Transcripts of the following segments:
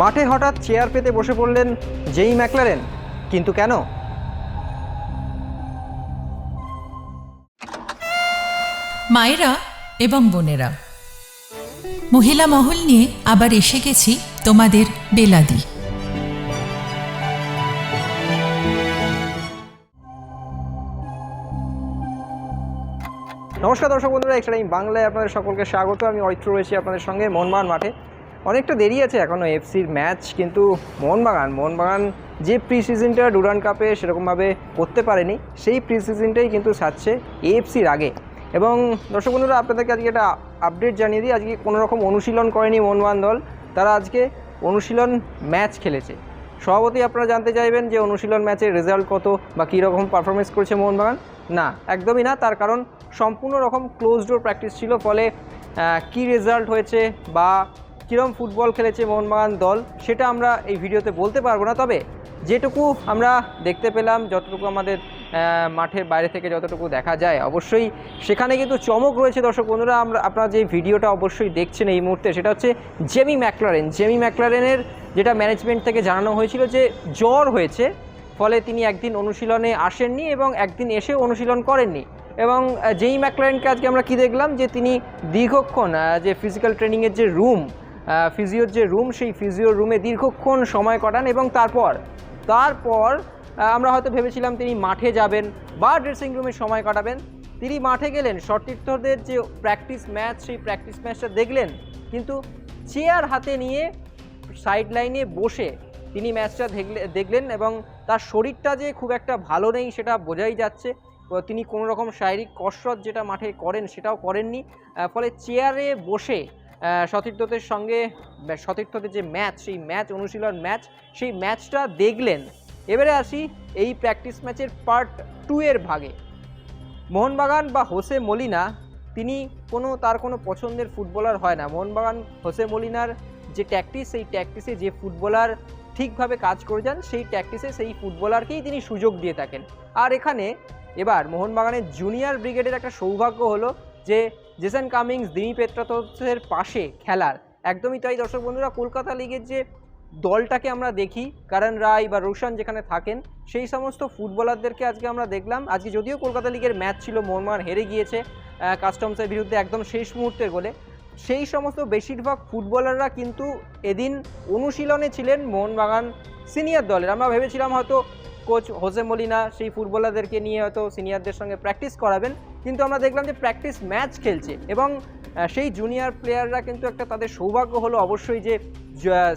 মাঠে হঠাৎ চেয়ার পেতে বসে পড়লেন জেই ম্যাকলারেন। কিন্তু কেন? মায়েরা এবং বোনেরা মহিলা মহল নিয়ে আবার এসে গেছি তোমাদের বেলাদি। নমস্কার দর্শক বন্ধুরা এক্সট্রা বাংলায় আপনাদের সকলকে স্বাগত। আমি অরিত্র রয়েছি আপনাদের সঙ্গে মনমান মাঠে। অনেকটা দেরি আছে এখনও এফসির ম্যাচ, কিন্তু মোহনবাগান মোহনবাগান যে প্রি সিজনটা ডুরান কাপে সেরকমভাবে করতে পারেনি, সেই প্রি সিজনটাই কিন্তু সারছে এএফসির আগে। এবং দর্শক বন্ধুরা, আপনাদেরকে আজকে একটা আপডেট জানিয়ে দিই, আজকে কোনো রকম অনুশীলন করেনি মোহনবাগান দল, তারা আজকে অনুশীলন ম্যাচ খেলেছে। সভাপতি আপনারা জানতে চাইবেন যে অনুশীলন ম্যাচের রেজাল্ট কত বা কী রকম পারফরমেন্স করেছে মোহনবাগান? না, একদমই না, তার কারণ সম্পূর্ণ রকম ক্লোজ ডোর প্র্যাকটিস ছিল, ফলে কী রেজাল্ট হয়েছে বা কীরকম ফুটবল খেলেছে মোহনবাগান দল, সেটা আমরা এই ভিডিওতে বলতে পারব না। তবে যেটুকু আমরা দেখতে পেলাম, যতটুকু আমাদের মাঠের বাইরে থেকে যতটুকু দেখা যায়, অবশ্যই সেখানে কিন্তু চমক রয়েছে দর্শক বন্ধুরা। আমরা, আপনারা যে ভিডিওটা অবশ্যই দেখছেন এই মুহূর্তে, সেটা হচ্ছে জেমি ম্যাকলারেন। জেমি ম্যাকলারেনের যেটা ম্যানেজমেন্ট থেকে জানানো হয়েছিল যে, জ্বর হয়েছে, ফলে তিনি একদিন অনুশীলনে আসেননি এবং একদিন এসে অনুশীলন করেননি। এবং জেই ম্যাকলারেনকে আজকে আমরা কি দেখলাম? যে তিনি দীর্ঘক্ষণ যে ফিজিক্যাল ট্রেনিংয়ের যে রুম ফিজিওর যে রুম, সেই ফিজিওর রুমে দীর্ঘক্ষণ সময় কাটান এবং তারপর তারপর আমরা হয়তো ভেবেছিলাম তিনি মাঠে যাবেন বা ড্রেসিং রুমে সময় কাটাবেন। তিনি মাঠে গেলেন, সতীর্থদের যে প্র্যাকটিস ম্যাচ সেই প্র্যাকটিস ম্যাচটা দেখলেন, কিন্তু চেয়ার হাতে নিয়ে সাইড লাইনে বসে তিনি ম্যাচটা দেখলে, দেখলেন এবং তার শরীরটা যে খুব একটা ভালো নেই সেটা বোঝাই যাচ্ছে। তিনি কোনো রকম শারীরিক কসরত যেটা মাঠে করেন সেটাও করেননি। ফলে চেয়ারে বসে সতীর্থদের সঙ্গে সতীর্থদের যে ম্যাচ সেই ম্যাচ অনুশীলন ম্যাচ সেই ম্যাচটা দেখলেন। এবারে আসি এই প্র্যাকটিস ম্যাচের পার্ট টু এর ভাগে। মোহনবাগান বা হোসে মলিনা, তিনি কোনো, তার কোনো পছন্দের ফুটবলার হয় না। মোহনবাগান, হোসে মলিনার যে ট্যাকটিস সেই ট্যাকটিসে যে ফুটবলার ঠিকভাবে কাজ করে যান, সেই ট্যাকটিসে সেই ফুটবলারকেই তিনি সুযোগ দিয়ে থাকেন। আর এখানে এবার মোহনবাগানের জুনিয়র ব্রিগেডের একটা সৌভাগ্য হলো যে জেসন কামিংস, দিমি পেত্রাতসের পাশে খেলার। একদমই তাই, দর্শক বন্ধুরা, কলকাতা লিগের যে দলটাকে আমরা দেখি, কারণ রায় বা রোশন যেখানে থাকেন, সেই সমস্ত ফুটবলারদেরকে আজকে আমরা দেখলাম। আজকে যদিও কলকাতা লিগের ম্যাচ ছিল মোহনবাগান হেরে গিয়েছে কাস্টমসের বিরুদ্ধে একদম শেষ মুহূর্তের গোলে। সেই সমস্ত বেশিরভাগ ফুটবলাররা কিন্তু এদিন অনুশীলনে ছিলেন মোহনবাগান সিনিয়র দলের। আমরা ভেবেছিলাম হয়তো কোচ হোসে মলিনা সেই ফুটবলারদেরকে নিয়ে হয়তো সিনিয়রদের সঙ্গে প্র্যাকটিস করাবেন। কিন্তু আমরা দেখলাম যে প্র্যাকটিস ম্যাচ খেলছে এবং সেই জুনিয়র প্লেয়াররা কিন্তু একটা তাদের সৌভাগ্য হলো অবশ্যই যে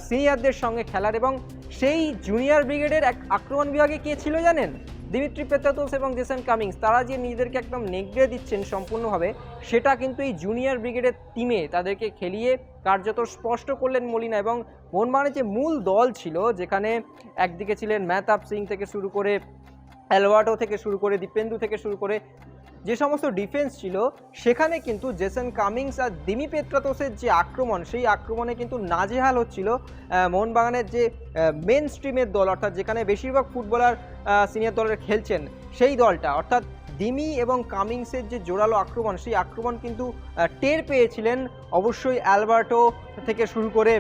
সিনিয়রদের সঙ্গে খেলার এবং সেই জুনিয়র ব্রিগেডের এক আক্রমণ বিভাগে কে ছিল জানেন? দিমিত্রি পেত্রাতোস এবং জেসন কামিংস তারা যে নিজেদেরকে একদম নেগড়ে দিচ্ছেন সম্পূর্ণভাবে, সেটা কিন্তু এই জুনিয়র ব্রিগেডের টিমে তাদেরকে খেলিয়ে কার্যত স্পষ্ট করলেন মলিনা এবং মন মোহনবাগানের যে মূল দল ছিল, যেখানে একদিকে ছিলেন মেহতাব সিং থেকে শুরু করে অ্যালওয়ার্ডো থেকে শুরু করে দীপেন্দু থেকে শুরু করে যে সমস্ত ডিফেন্স ছিল, সেখানে কিন্তু জেসন কামিংস আর দিমি পেত্রাতোসের যে আক্রমণ, সেই আক্রমণে কিন্তু নাজেহাল হচ্ছিল মোহনবাগানের যে মেন স্ট্রিমের দল, অর্থাৎ যেখানে বেশিরভাগ ফুটবলার সিনিয়র দলের খেলছেন, সেই দলটা, অর্থাৎ দিমি এবং কামিংসের যে জোরালো আক্রমণ, সেই আক্রমণ কিন্তু টের পেয়েছিলেন অবশ্যই অ্যালবার্টো থেকে শুরু করে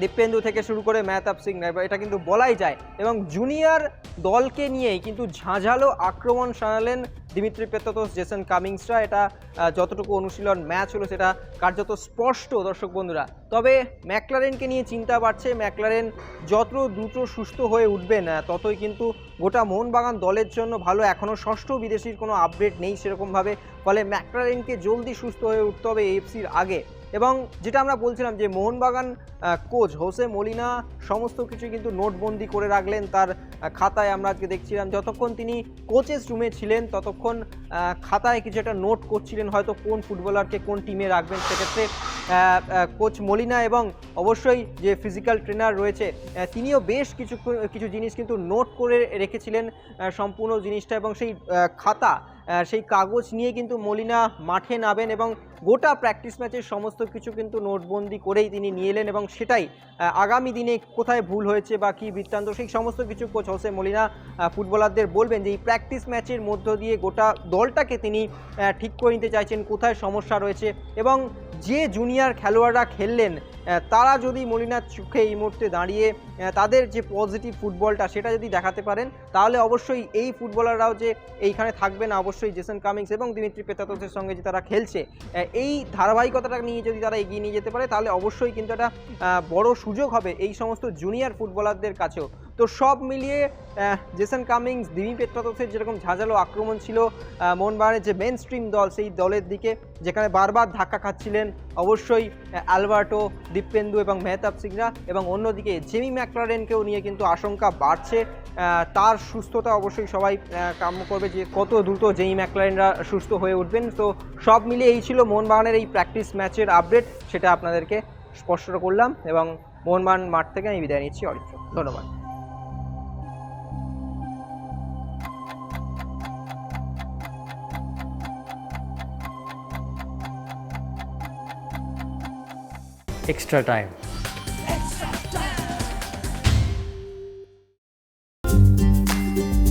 দীপেন্দু থেকে শুরু করে মেহতাব সিং এটা কিন্তু বলাই যায়। এবং জুনিয়র দলকে নিয়েই কিন্তু ঝাঁঝালো আক্রমণ সানালেন দিমিত্রি পেত্তোস জেসন কামিংসরা। এটা যতটুকু অনুশীলন ম্যাচ হলো সেটা কার্যত স্পষ্ট দর্শক বন্ধুরা। তবে ম্যাকলারেনকে নিয়ে চিন্তা বাড়ছে। ম্যাকলারেন যত দ্রুত সুস্থ হয়ে উঠবেন ততই কিন্তু গোটা মোহনবাগান দলের জন্য ভালো। এখনও ষষ্ঠ বিদেশির কোনো আপডেট নেই সেরকমভাবে। ফলে ম্যাকলারেনকে জলদি সুস্থ হয়ে উঠতে হবে এফসির আগে। এবং যেটা আমরা বলছিলাম যে মোহনবাগান কোচ হোসে মলিনা সমস্ত কিছু কিন্তু নোটবন্দি করে রাখলেন তার খাতায় আমরা আজকে দেখছিলাম। যতক্ষণ তিনি কোচেস রুমে ছিলেন, ততক্ষণ খাতায় কিছু একটা নোট করছিলেন হয়তো কোন ফুটবলারকে কোন টিমে রাখবেন সেক্ষেত্রে কোচ মলিনা এবং অবশ্যই যে ফিজিক্যাল ট্রেনার রয়েছে তিনিও বেশ কিছু কিছু জিনিস কিন্তু নোট করে রেখেছিলেন সম্পূর্ণ জিনিসটা এবং সেই খাতা সেই কাগজ নিয়ে কিন্তু মলিনা মাঠে নামেন এবং গোটা প্র্যাকটিস ম্যাচের সমস্ত কিছু কিন্তু নোটবন্দি করেই তিনি নিয়ে এলেন এবং সেটাই আগামী দিনে কোথায় ভুল হয়েছে বা কী বৃত্তান্ত, সেই সমস্ত কিছু কোচ হোসে মলিনা ফুটবলারদের বলবেন যে এই প্র্যাকটিস ম্যাচের মধ্য দিয়ে গোটা দলটাকে তিনি ঠিক করে নিতে চাইছেন, কোথায় সমস্যা রয়েছে এবং যে জুনিয়র খেলোয়াড়রা খেললেন তারা যদি মলিনার চোখে এই মুহূর্তে দাঁড়িয়ে তাদের যে পজিটিভ ফুটবলটা সেটা যদি দেখাতে পারেন, তাহলে অবশ্যই এই ফুটবলাররাও যে এইখানে থাকবে না, অবশ্যই জেসন কামিংস এবং দিমিত্রি পেতাতসের সঙ্গে যে তারা খেলছে এই ধারাবাহিকতাটা নিয়ে যদি তারা এগিয়ে নিয়ে যেতে পারে, তাহলে অবশ্যই কিন্তু একটা বড় সুযোগ হবে এই সমস্ত জুনিয়র ফুটবলারদের কাছেও। তো সব মিলিয়ে জেসন কামিংস দিমি পেত্রাতসের যেরকম ঝাঁঝালো আক্রমণ ছিল মোহনবাগানের যে মেন স্ট্রিম দল, সেই দলের দিকে যেখানে বারবার ধাক্কা খাচ্ছিলেন, অবশ্যই অ্যালবার্টো দীপেন্দু এবং মেহতাব সিংরা এবং অন্যদিকে জেমি ম্যাকলারেনকেও নিয়ে কিন্তু আশঙ্কা বাড়ছে। তার সুস্থতা অবশ্যই সবাই কাম্য করবে যে কত দ্রুত জেমি ম্যাকলারেনরা সুস্থ হয়ে উঠবেন। তো সব মিলিয়ে এই ছিল মোহনবাগানের এই প্র্যাকটিস ম্যাচের আপডেট, সেটা আপনাদেরকে স্পষ্ট করলাম এবং মোহনবাগান মাঠ থেকে আমি বিদায় নিচ্ছি। অরিত্র, ধন্যবাদ। Extra time.